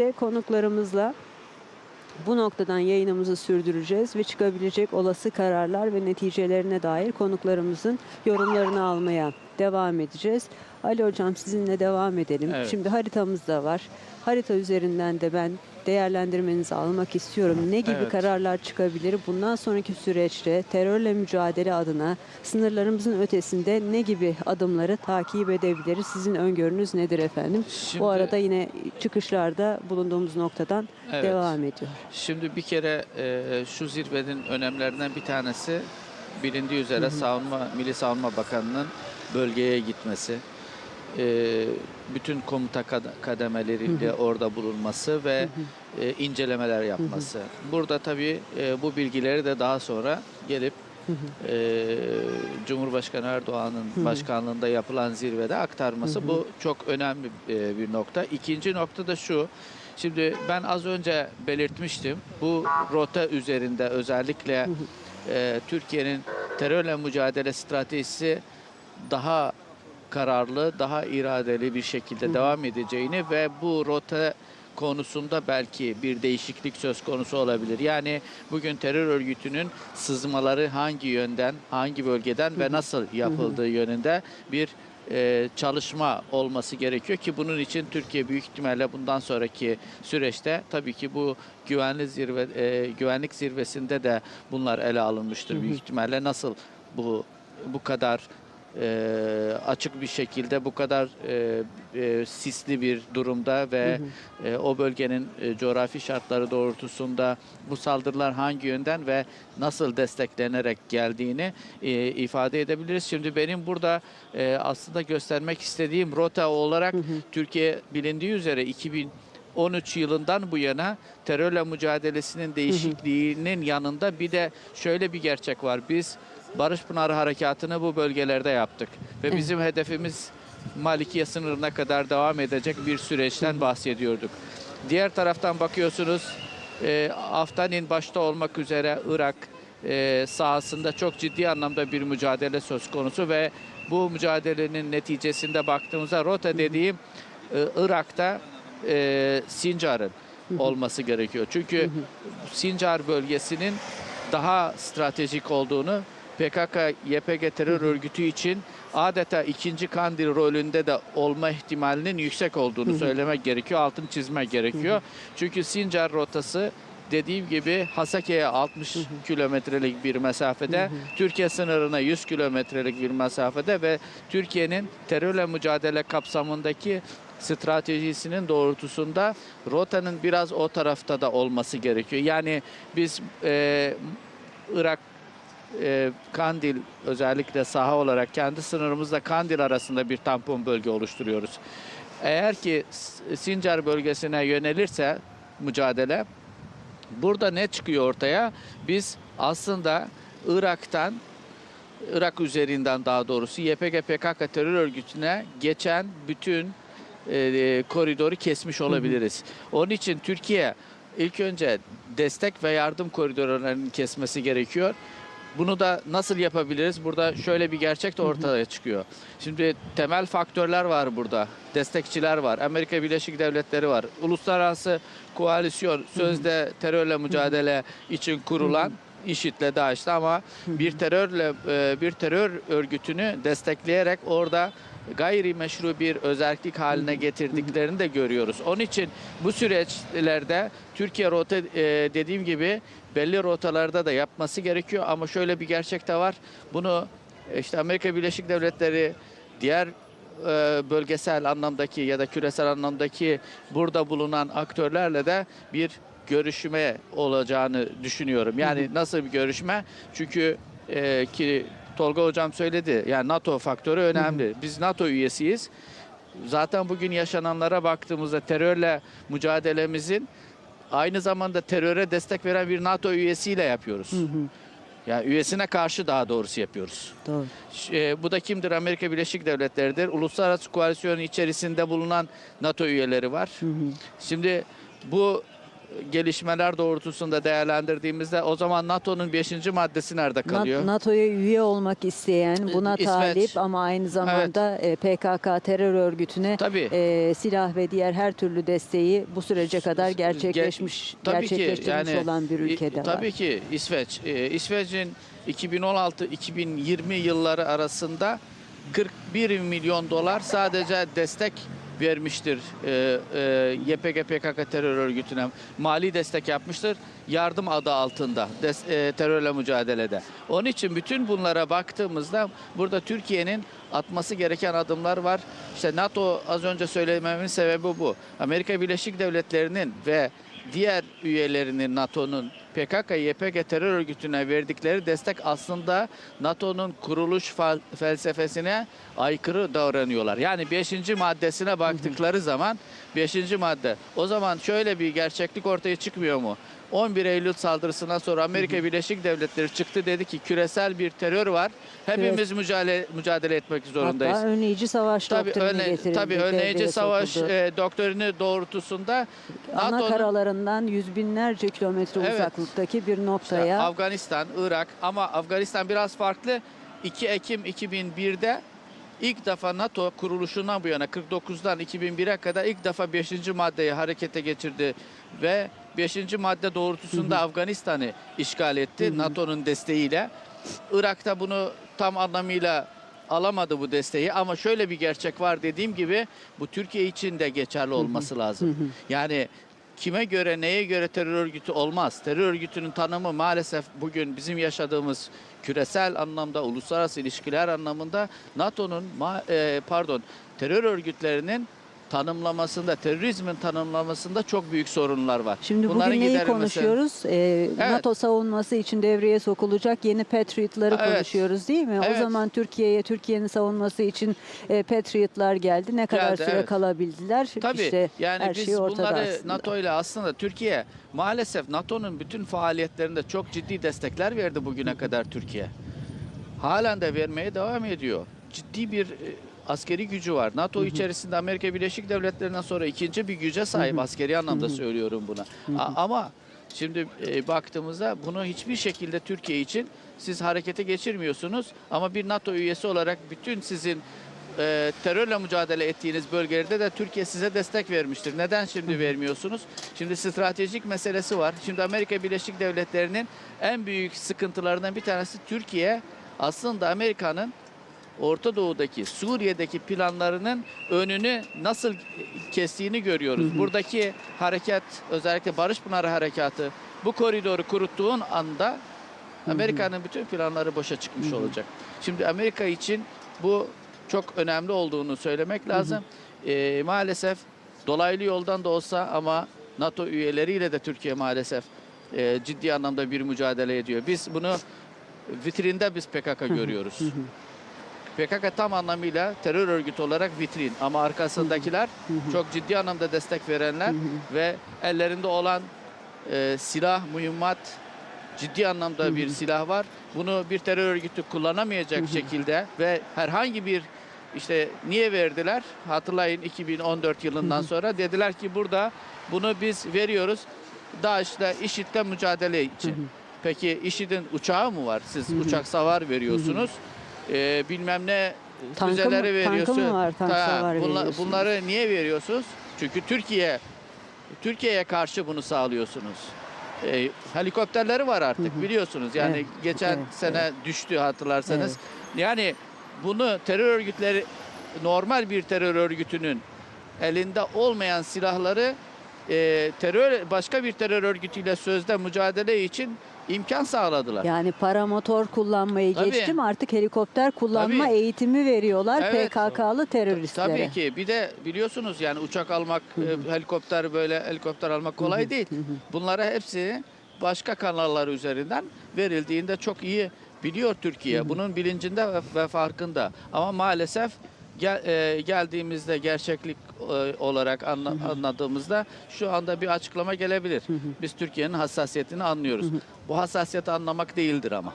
de konuklarımızla bu noktadan yayınımızı sürdüreceğiz ve çıkabilecek olası kararlar ve neticelerine dair konuklarımızın yorumlarını almaya devam edeceğiz. Ali Hocam sizinle devam edelim. Evet. Şimdi haritamız da var. Harita üzerinden de ben değerlendirmenizi almak istiyorum. Ne gibi Evet. kararlar çıkabilir? Bundan sonraki süreçte terörle mücadele adına sınırlarımızın ötesinde ne gibi adımları takip edebiliriz? Sizin öngörünüz nedir efendim? Şimdi- Bu arada yine çıkışlarda bulunduğumuz noktadan Evet. devam ediyor. Şimdi bir kere e, şu zirvenin önemlerinden bir tanesi bilindiği üzere Savunma Milli Savunma Bakanı'nın bölgeye gitmesi. E, bütün komuta kad- kademeleriyle orada bulunması ve e, incelemeler yapması. Burada tabii e, bu bilgileri de daha sonra gelip e, Cumhurbaşkanı Erdoğan'ın başkanlığında yapılan zirvede aktarması bu çok önemli e, bir nokta. İkinci nokta da şu. Şimdi ben az önce belirtmiştim. Bu rota üzerinde özellikle e, Türkiye'nin terörle mücadele stratejisi daha kararlı, daha iradeli bir şekilde devam edeceğini ve bu rota konusunda belki bir değişiklik söz konusu olabilir. Yani bugün terör örgütünün sızmaları hangi yönden, hangi bölgeden ve nasıl yapıldığı yönünde bir e, çalışma olması gerekiyor ki bunun için Türkiye büyük ihtimalle bundan sonraki süreçte tabii ki bu güvenli zirve e, güvenlik zirvesinde de bunlar ele alınmıştır büyük ihtimalle. Nasıl bu bu kadar e, açık bir şekilde bu kadar e, e, sisli bir durumda ve e, o bölgenin e, coğrafi şartları doğrultusunda bu saldırılar hangi yönden ve nasıl desteklenerek geldiğini e, ifade edebiliriz. Şimdi benim burada e, aslında göstermek istediğim rota olarak Türkiye bilindiği üzere 2013 yılından bu yana terörle mücadelesinin değişikliğinin yanında bir de şöyle bir gerçek var. Biz Barış Pınarı Harekatı'nı bu bölgelerde yaptık. Ve bizim hedefimiz Malikiye sınırına kadar devam edecek bir süreçten bahsediyorduk. Diğer taraftan bakıyorsunuz e, Aftanin başta olmak üzere Irak e, sahasında çok ciddi anlamda bir mücadele söz konusu ve bu mücadelenin neticesinde baktığımızda rota dediğim e, Irak'ta e, Sincar'ın olması gerekiyor. Çünkü Sincar bölgesinin daha stratejik olduğunu PKK-YPG terör örgütü için adeta ikinci Kandil rolünde de olma ihtimalinin yüksek olduğunu söylemek gerekiyor. Altını çizmek gerekiyor. Çünkü Sincar rotası dediğim gibi Hasake'ye 60 kilometrelik bir mesafede, Türkiye sınırına 100 kilometrelik bir mesafede ve Türkiye'nin terörle mücadele kapsamındaki stratejisinin doğrultusunda rotanın biraz o tarafta da olması gerekiyor. Yani biz e, Irak e, Kandil özellikle saha olarak kendi sınırımızla Kandil arasında bir tampon bölge oluşturuyoruz. Eğer ki Sincar bölgesine yönelirse mücadele burada ne çıkıyor ortaya? Biz aslında Irak'tan Irak üzerinden daha doğrusu YPG PKK terör örgütüne geçen bütün e, koridoru kesmiş olabiliriz. Onun için Türkiye ilk önce destek ve yardım koridorlarının kesmesi gerekiyor. Bunu da nasıl yapabiliriz? Burada şöyle bir gerçek de ortaya çıkıyor. Şimdi temel faktörler var burada. Destekçiler var. Amerika Birleşik Devletleri var. Uluslararası koalisyon sözde terörle mücadele için kurulan IŞİD'le DAEŞ'le ama bir terörle e, bir terör örgütünü destekleyerek orada gayri meşru bir özellik haline getirdiklerini de görüyoruz. Onun için bu süreçlerde Türkiye rota e, dediğim gibi belli rotalarda da yapması gerekiyor ama şöyle bir gerçek de var. Bunu e, işte Amerika Birleşik Devletleri diğer e, bölgesel anlamdaki ya da küresel anlamdaki burada bulunan aktörlerle de bir görüşme olacağını düşünüyorum. Yani nasıl bir görüşme? Çünkü e, ki Tolga hocam söyledi. Yani NATO faktörü önemli. Biz NATO üyesiyiz. Zaten bugün yaşananlara baktığımızda terörle mücadelemizin aynı zamanda teröre destek veren bir NATO üyesiyle yapıyoruz. Yani üyesine karşı daha doğrusu yapıyoruz. Doğru. E, bu da kimdir? Amerika Birleşik Devletleri'dir. Uluslararası koalisyonun içerisinde bulunan NATO üyeleri var. Şimdi bu gelişmeler doğrultusunda değerlendirdiğimizde o zaman NATO'nun 5. maddesi nerede kalıyor? Na- NATO'ya üye olmak isteyen, buna İsveç. talip ama aynı zamanda e, PKK terör örgütüne Tabii. e, silah ve diğer her türlü desteği bu sürece kadar gerçekleşmiş, Tabii ki, gerçekleştirmiş yani, olan bir ülkede var. Tabii ki İsveç. Ee, İsveç'in 2016-2020 yılları arasında 41 milyon dolar sadece destek vermiştir e, e, YPG PKK terör örgütüne mali destek yapmıştır yardım adı altında des- e, terörle mücadelede. Onun için bütün bunlara baktığımızda burada Türkiye'nin atması gereken adımlar var. İşte NATO az önce söylememin sebebi bu. Amerika Birleşik Devletleri'nin ve diğer üyelerinin NATO'nun PKK, YPG terör örgütüne verdikleri destek aslında NATO'nun kuruluş felsefesine aykırı davranıyorlar. Yani 5. maddesine baktıkları zaman 5. madde. O zaman şöyle bir gerçeklik ortaya çıkmıyor mu? 11 Eylül saldırısından sonra Amerika Birleşik Devletleri çıktı dedi ki küresel bir terör var. Hepimiz mücadele mücadele etmek zorundayız. Hatta önleyici savaş Tabii, doktrini getirildi. tabii önleyici savaş sokuldu. e, doktrini doğrultusunda Ana karalarından yüz binlerce kilometre Evet. uzaklıktaki bir İşte noktaya Afganistan, Irak ama Afganistan biraz farklı. 2 Ekim 2001'de ilk defa NATO kuruluşundan bu yana 49'dan 2001'e kadar ilk defa 5. maddeyi harekete geçirdi ve 5. madde doğrultusunda Afganistan'ı işgal etti NATO'nun desteğiyle. Irak'ta bunu tam anlamıyla alamadı bu desteği ama şöyle bir gerçek var dediğim gibi bu Türkiye için de geçerli olması lazım. Yani kime göre neye göre terör örgütü olmaz. Terör örgütünün tanımı maalesef bugün bizim yaşadığımız küresel anlamda uluslararası ilişkiler anlamında NATO'nun e, pardon terör örgütlerinin tanımlamasında, terörizmin tanımlamasında çok büyük sorunlar var. Şimdi Bunların bugün neyi konuşuyoruz? Ee, NATO savunması için devreye sokulacak yeni Patriot'ları Evet. konuşuyoruz değil mi? Evet. O zaman Türkiye'ye Türkiye'nin savunması için e, Patriot'lar geldi. Ne kadar Geldi, süre evet. kalabildiler? Tabii işte yani her biz şey ortada bunları aslında. NATO ile aslında Türkiye maalesef NATO'nun bütün faaliyetlerinde çok ciddi destekler verdi bugüne kadar Türkiye. Halen de vermeye devam ediyor. Ciddi bir e, askeri gücü var. NATO içerisinde Amerika Birleşik Devletleri'nden sonra ikinci bir güce sahip askeri anlamda söylüyorum buna. A- ama şimdi e, baktığımızda bunu hiçbir şekilde Türkiye için siz harekete geçirmiyorsunuz ama bir NATO üyesi olarak bütün sizin e, terörle mücadele ettiğiniz bölgelerde de Türkiye size destek vermiştir. Neden şimdi vermiyorsunuz? Şimdi stratejik meselesi var. Şimdi Amerika Birleşik Devletleri'nin en büyük sıkıntılarından bir tanesi Türkiye aslında Amerika'nın Orta Doğu'daki, Suriye'deki planlarının önünü nasıl kestiğini görüyoruz. Buradaki hareket, özellikle Barış Pınarı Harekatı bu koridoru kuruttuğun anda Amerika'nın bütün planları boşa çıkmış olacak. Şimdi Amerika için bu çok önemli olduğunu söylemek lazım. Ee, maalesef dolaylı yoldan da olsa ama NATO üyeleriyle de Türkiye maalesef e, ciddi anlamda bir mücadele ediyor. Biz bunu vitrinde biz PKK görüyoruz. PKK tam anlamıyla terör örgütü olarak vitrin ama arkasındakiler çok ciddi anlamda destek verenler ve ellerinde olan e, silah, mühimmat ciddi anlamda bir silah var. Bunu bir terör örgütü kullanamayacak şekilde ve herhangi bir işte niye verdiler? Hatırlayın 2014 yılından sonra dediler ki burada bunu biz veriyoruz. DAEŞ'le IŞİD'le mücadele için. Peki IŞİD'in uçağı mı var? Siz uçak savar veriyorsunuz. Ee, bilmem ne Tankı mı- füzeleri tankı mı var, tank Ta- savar bunla- bunları niye veriyorsunuz? Çünkü Türkiye Türkiye'ye karşı bunu sağlıyorsunuz. Ee, helikopterleri var artık biliyorsunuz. Yani Evet, geçen evet, sene düştü hatırlarsanız. Evet. Yani bunu terör örgütleri normal bir terör örgütünün elinde olmayan silahları e, terör başka bir terör örgütüyle sözde mücadele için imkan sağladılar. Yani paramotor kullanmayı Tabii. geçtim artık helikopter kullanma Tabii. eğitimi veriyorlar Evet. PKK'lı teröristlere. Tabii ki. Bir de biliyorsunuz yani uçak almak, e, helikopter böyle helikopter almak kolay değil. Bunlara hepsi başka kanallar üzerinden verildiğinde çok iyi biliyor Türkiye. Bunun bilincinde ve farkında. Ama maalesef gel, e, geldiğimizde gerçeklik e, olarak anla- anladığımızda şu anda bir açıklama gelebilir. Biz Türkiye'nin hassasiyetini anlıyoruz. Bu hassasiyeti anlamak değildir ama.